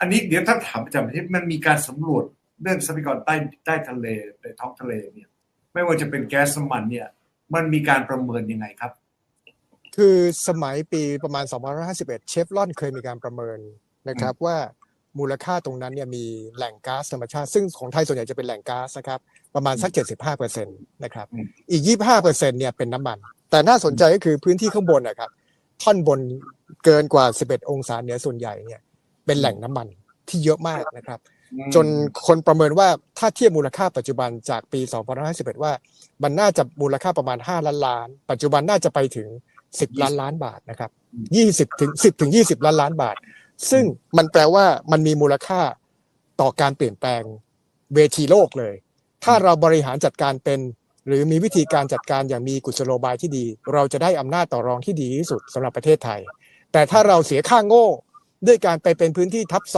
อันนี้เดี๋ยวถ้าถามอาจารย์ประเทศมันมีการสำรวจเรื่องทรัพยากรใต้ใต้ทะเลในท้องทะเลเนี่ย ไม่ว่าจะเป็นแก๊สน้ำมันเนี่ย มันมีการประเมินยังไงครับ คือสมัยปีประมาณ 2551 เชฟรอนเคยมีการประเมินนะครับว่ามูลค่าตรงนั้นเนี่ยมีแหล่งก๊าซธรรมชาติ ซึ่งของไทยส่วนใหญ่จะเป็นแหล่งก๊าซนะครับประมาณสัก 75%นะครับอืมอีก 25%เนี่ยเป็นน้ำมัน แต่น่าสนใจก็คือพื้นที่ข้างบนนะครับท่อนบนเกินกว่า 11 องศาเหนือส่วนใหญ่เนี่ย เป็นแหล่งน้ำมันที่เยอะมากนะครับ จนคนประเมินว่าถ้าเทียบมูลค่าปัจจุบันจากปี 2551 ว่า มันน่าจะมูลค่าประมาณ 5 ล้านล้าน ปัจจุบันน่าจะไปถึง 10 ล้านล้านบาทนะครับ20ถึง10ถึง20 ล้านล้านบาท ซึ่งมันแปลว่ามันมีมูลค่าต่อการเปลี่ยนแปลงเวทีโลกเลย ถ้าเราบริหารจัดการเป็นหรือมีวิธีการจัดการอย่างมีกุศโลบายที่ดี เราจะได้อำนาจต่อรองที่ดีที่สุดสำหรับประเทศไทย แต่ถ้าเราเสียค่าโง่ ด้วยการไปเป็นพื้นที่ทับซ้อน